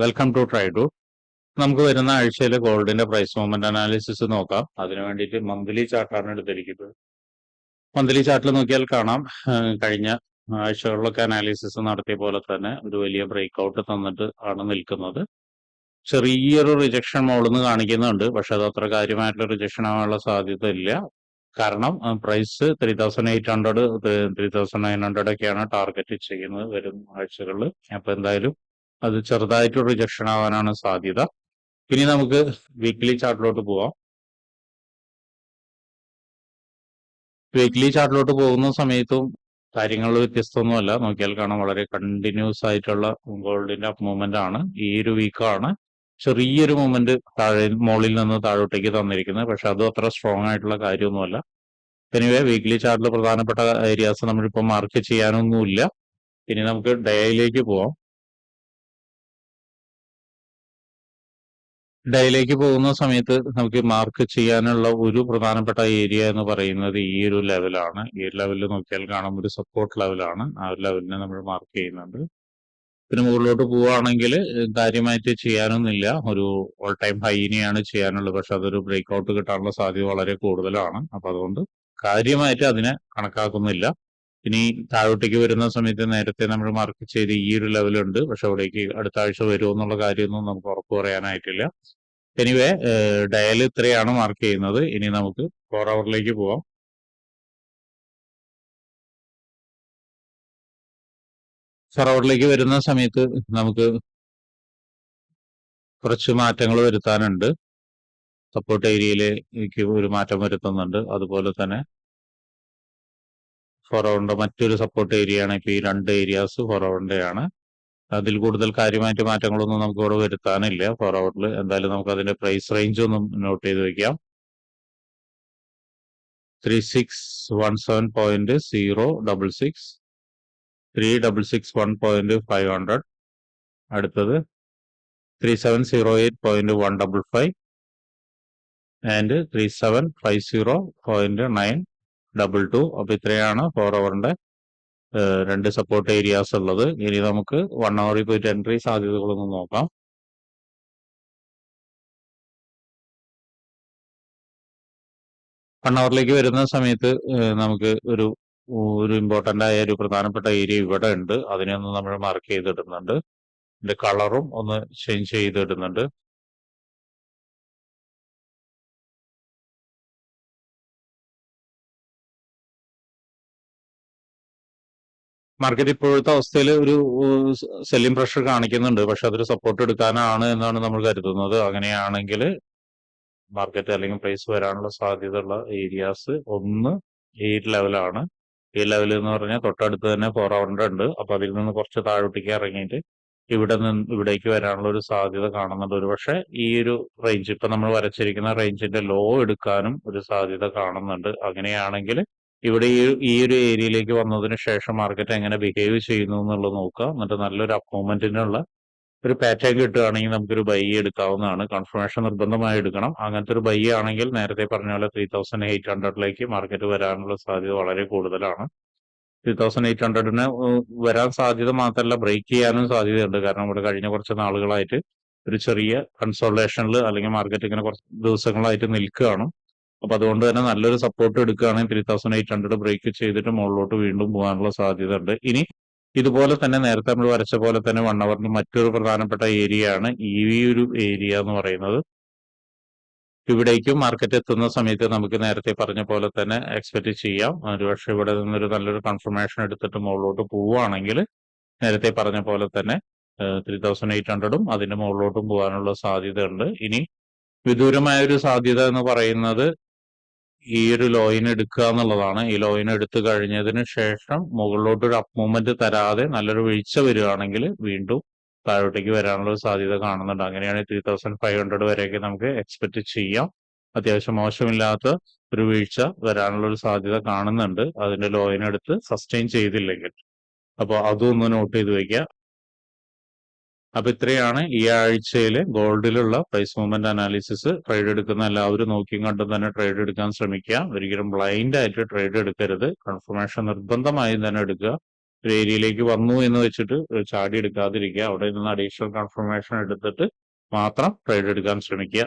Welcome to try to നമുക്ക് വരുന്ന ആഴ്ചയിൽ ഗോൾഡിന്റെ പ്രൈസ് മൂവ്മെന്റ് അനാലിസിസ് നോക്കാം. അതിനു വേണ്ടിയിട്ട് മന്ത്ലി ചാർട്ടാണ് എടുത്തിരിക്കുന്നത്. മന്ത്ലി ചാർട്ടിൽ നോക്കിയാൽ കാണാം. കഴിഞ്ഞ ആഴ്ചകളിലൊക്കെ അനാലിസിസ് നടത്തിയ പോലെ തന്നെ ഒരു വലിയ ബ്രേക്ക് ഔട്ട് തന്നിട്ട് ആണ് നിൽക്കുന്നത്. ചെറിയൊരു റിജക്ഷൻ മോളിന്ന് കാണിക്കുന്നുണ്ട്. പക്ഷെ അത് അത്ര കാര്യമായിട്ടുള്ള റിജക്ഷൻ ആവാനുള്ള സാധ്യത ഇല്ല കാരണം price three thousand eight hundred three thousand nine hundred ഒക്കെയാണ് ടാർഗറ്റ് ചെയ്യുന്നത് വരും ആഴ്ചകളിൽ അപ്പൊ എന്തായാലും അത് ചെറുതായിട്ട് റിജക്ഷൻ ആവാനാണ് സാധ്യത. ഇനി നമുക്ക് വീക്ക്ലി ചാർട്ടിലോട്ട് പോവാം. വീക്ക്ലി ചാർട്ടിലോട്ട് പോകുന്ന സമയത്തും കാര്യങ്ങൾ വ്യത്യസ്തമൊന്നുമല്ല. നോക്കിയാൽ കാണാം വളരെ കണ്ടിന്യൂസ് ആയിട്ടുള്ള ഗോൾഡിന്റെ അപ്പ് മൂവ്മെന്റ് ആണ്. ഈ ഒരു വീക്കാണ് ചെറിയൊരു മൂവ്മെന്റ് താഴെ മുകളിൽ നിന്ന് താഴോട്ടേക്ക് തന്നിരിക്കുന്നത്. പക്ഷെ അതും അത്ര സ്ട്രോങ് ആയിട്ടുള്ള കാര്യമൊന്നുമല്ല. എനിവേ വീക്ക്ലി ചാർട്ടിൽ പ്രധാനപ്പെട്ട ഏരിയാസ് നമ്മളിപ്പോൾ മാർക്ക് ചെയ്യാനൊന്നുമില്ല. ഇനി നമുക്ക് ഡേയിലേക്ക് പോവാം. ഡേയിലേക്ക് പോകുന്ന സമയത്ത് നമുക്ക് മാർക്ക് ചെയ്യാനുള്ള ഒരു പ്രധാനപ്പെട്ട ഏരിയ എന്ന് പറയുന്നത് ഈ ഒരു ലെവലാണ് ഈ ഒരു ലെവലിൽ നോക്കിയാൽ കാണുമ്പോൾ ഒരു സപ്പോർട്ട് ലെവലാണ് ആ ഒരു ലെവലിനെ നമ്മൾ മാർക്ക് ചെയ്യുന്നുണ്ട്. പിന്നെ മുകളിലോട്ട് പോവുകയാണെങ്കിൽ കാര്യമായിട്ട് ചെയ്യാനൊന്നുമില്ല. ഒരു ഓൾ ടൈം ഹൈനെയാണ് ചെയ്യാനുള്ളത്. പക്ഷെ അതൊരു ബ്രേക്ക് ഔട്ട് കിട്ടാനുള്ള സാധ്യത വളരെ കൂടുതലാണ്. അപ്പൊ അതുകൊണ്ട് കാര്യമായിട്ട് അതിനെ കണക്കാക്കുന്നില്ല. ഇനി താഴോട്ടേക്ക് വരുന്ന സമയത്ത് നേരത്തെ നമ്മൾ മാർക്ക് ചെയ്ത് ഈ ഒരു ലെവലുണ്ട് പക്ഷെ അവിടേക്ക് അടുത്ത ആഴ്ച വരുമോ എന്നുള്ള കാര്യമൊന്നും നമുക്ക് ഉറപ്പ് പറയാനായിട്ടില്ല. എനിവേ ഡയൽ ഇത്രയാണ് മാർക്ക് ചെയ്യുന്നത്. ഇനി നമുക്ക് ഫോർ അവറിലേക്ക് പോവാം. ഫോർ അവറിലേക്ക് വരുന്ന സമയത്ത് നമുക്ക് കുറച്ച് മാറ്റങ്ങൾ വരുത്താനുണ്ട്. സപ്പോർട്ട് ഏരിയയിലേക്ക് ഒരു മാറ്റം വരുത്തുന്നുണ്ട്. അതുപോലെ തന്നെ ഫോറോറിന്റെ മറ്റൊരു സപ്പോർട്ട് ഏരിയ ആണ് ഇപ്പൊ ഈ രണ്ട് ഏരിയാസ് ഫൊറോണ്ടയാണ് അതിൽ കൂടുതൽ കാര്യമായിട്ട് മാറ്റങ്ങളൊന്നും നമുക്ക് ഇവിടെ വരുത്താനില്ല. ഫൊറോണ്ടിൽ എന്തായാലും നമുക്ക് അതിന്റെ പ്രൈസ് റേഞ്ച് ഒന്നും നോട്ട് ചെയ്ത് വെക്കാം. Three six one seven point zero double six three double six one point five hundred അടുത്തത് three seven zero eight point one double five and three seven five zero point nine double two അപ്പൊ ഇത്രയാണ് four അവറിന്റെ രണ്ട് support areas ഉള്ളത്. ഇനി നമുക്ക് one അവറിൽ പോയിട്ട് entry സാധ്യതകളൊന്ന് നോക്കാം. One അവറിലേക്ക് വരുന്ന സമയത്ത് നമുക്ക് ഒരു ഒരു ഇമ്പോർട്ടന്റ് ആയ ഒരു പ്രധാനപ്പെട്ട ഏരിയ ഇവിടെ ഉണ്ട്. അതിനെ ഒന്ന് നമ്മൾ മാർക്ക് ചെയ്തിടുന്നുണ്ട്. ഇതിന്റെ കളറും ഒന്ന് ചേഞ്ച് ചെയ്തിടുന്നുണ്ട്. മാർക്കറ്റ് ഇപ്പോഴത്തെ അവസ്ഥയിൽ ഒരു സെല്ലിംഗ് പ്രഷർ കാണിക്കുന്നുണ്ട്. പക്ഷെ അതൊരു സപ്പോർട്ട് എടുക്കാനാണ് എന്നാണ് നമ്മൾ കരുതുന്നത്. അങ്ങനെയാണെങ്കിൽ മാർക്കറ്റ് അല്ലെങ്കിൽ പ്രൈസ് വരാനുള്ള സാധ്യതയുള്ള ഏരിയാസ് ഒന്ന് ഈ ലെവലാണ്. ഈ ലെവൽ എന്ന് പറഞ്ഞാൽ തൊട്ടടുത്ത് തന്നെ ഫോർ ഹൺഡ്രഡ് ഉണ്ട്. അപ്പൊ അതിൽ നിന്ന് കുറച്ച് താഴോട്ടേക്ക് ഇറങ്ങിയിട്ട് ഇവിടെ നിന്ന് ഇവിടേക്ക് വരാനുള്ള ഒരു സാധ്യത കാണുന്നുണ്ട്. ഒരു പക്ഷെ ഈ ഒരു റേഞ്ച് ഇപ്പൊ നമ്മൾ വരച്ചിരിക്കുന്ന റേഞ്ചിന്റെ ലോ എടുക്കാനും ഒരു സാധ്യത കാണുന്നുണ്ട്. അങ്ങനെയാണെങ്കിൽ ഇവിടെ ഈ ഈ ഒരു ഏരിയയിലേക്ക് വന്നതിന് ശേഷം മാർക്കറ്റ് എങ്ങനെ ബിഹേവ് ചെയ്യുന്നു എന്നുള്ളത് നോക്കുക. എന്നിട്ട് നല്ലൊരു അപ്പ് മൂവ്മെന്റിനുള്ള ഒരു പാറ്റേൺ കിട്ടുകയാണെങ്കിൽ നമുക്കൊരു ബൈ എടുക്കാവുന്നതാണ്. കൺഫർമേഷൻ നിർബന്ധമായി എടുക്കണം. അങ്ങനത്തെ ഒരു ബൈ ആണെങ്കിൽ നേരത്തെ പറഞ്ഞ പോലെ ത്രീ തൗസൻഡ് എയ്റ്റ് ഹൺഡ്രഡിലേക്ക് മാർക്കറ്റ് വരാനുള്ള സാധ്യത വളരെ കൂടുതലാണ്. ത്രീ തൗസൻഡ് എയ്റ്റ് ഹൺഡ്രഡിന് വരാൻ സാധ്യത മാത്രമല്ല ബ്രേക്ക് ചെയ്യാനും സാധ്യതയുണ്ട്. കാരണം ഇവിടെ കഴിഞ്ഞ കുറച്ച് നാളുകളായിട്ട് ഒരു ചെറിയ കൺസോൾട്ടേഷനിൽ അല്ലെങ്കിൽ മാർക്കറ്റ് ഇങ്ങനെ കുറച്ച് ദിവസങ്ങളായിട്ട് നിൽക്കുകയാണ്. അപ്പൊ അതുകൊണ്ട് തന്നെ നല്ലൊരു സപ്പോർട്ട് എടുക്കുകയാണെങ്കിൽ three thousand eight hundred break ചെയ്തിട്ട് മുകളിലോട്ട് വീണ്ടും പോകാനുള്ള സാധ്യത ഉണ്ട് ഇനി ഇതുപോലെ തന്നെ നേരത്തെ നമ്മൾ വരച്ച പോലെ തന്നെ വൺ അവറിന് മറ്റൊരു പ്രധാനപ്പെട്ട ഏരിയ ആണ് ഈ ഒരു ഏരിയ എന്ന് പറയുന്നത്. ഇവിടേക്കും മാർക്കറ്റ് എത്തുന്ന സമയത്ത് നമുക്ക് നേരത്തെ പറഞ്ഞ പോലെ തന്നെ എക്സ്പെക്ട് ചെയ്യാം. ഒരുപക്ഷെ ഇവിടെ നിന്നൊരു നല്ലൊരു കൺഫർമേഷൻ എടുത്തിട്ട് മുകളിലോട്ട് പോവുകയാണെങ്കിൽ നേരത്തെ പറഞ്ഞ പോലെ തന്നെ ത്രീ തൗസൻഡ് എയ്റ്റ് ഹൺഡ്രഡും അതിന്റെ മുകളിലോട്ടും പോകാനുള്ള സാധ്യതയുണ്ട്. ഇനി വിദൂരമായ ഒരു സാധ്യത എന്ന് പറയുന്നത് ഈ ഒരു ലോയിൻ എടുക്കുക എന്നുള്ളതാണ്. ഈ ലോയിൻ എടുത്തു കഴിഞ്ഞതിന് ശേഷം മുകളിലോട്ട് ഒരു അപ്പ് മൂവ്മെന്റ് തരാതെ നല്ലൊരു വീഴ്ച വരികയാണെങ്കിൽ വീണ്ടും താഴോട്ടേക്ക് വരാനുള്ള സാധ്യത കാണുന്നുണ്ട്. അങ്ങനെയാണ് ത്രീ തൗസൻഡ് ഫൈവ് ഹൺഡ്രഡ് വരെയൊക്കെ നമുക്ക് എക്സ്പെക്ട് ചെയ്യാം. അത്യാവശ്യം മോശമില്ലാത്ത ഒരു വീഴ്ച വരാനുള്ള ഒരു സാധ്യത കാണുന്നുണ്ട്. അതിന്റെ ലോയിൻ എടുത്ത് സസ്റ്റെയിൻ ചെയ്തില്ലെങ്കിൽ. അപ്പോൾ അതൊന്ന് നോട്ട് ചെയ്ത് വെക്കുക. അപ്പൊ ഇത്രയാണ് ഈ ആഴ്ചയിലെ ഗോൾഡിലുള്ള പ്രൈസ് മൂവ്മെന്റ് അനാലിസിസ് ട്രേഡ് എടുക്കുന്ന എല്ലാവരും നോക്കിയും കണ്ടും തന്നെ ട്രേഡ് എടുക്കാൻ ശ്രമിക്കുക. ഒരിക്കലും ബ്ലൈൻഡ് ആയിട്ട് ട്രേഡ് എടുക്കരുത് കൺഫർമേഷൻ നിർബന്ധമായും തന്നെ എടുക്കുക. ഒരു ഏരിയയിലേക്ക് വന്നു എന്ന് വെച്ചിട്ട് ചാടി എടുക്കാതിരിക്കുക അവിടെ നിന്ന് അഡീഷണൽ കൺഫർമേഷൻ എടുത്തിട്ട് മാത്രം ട്രേഡ് എടുക്കാൻ ശ്രമിക്കുക.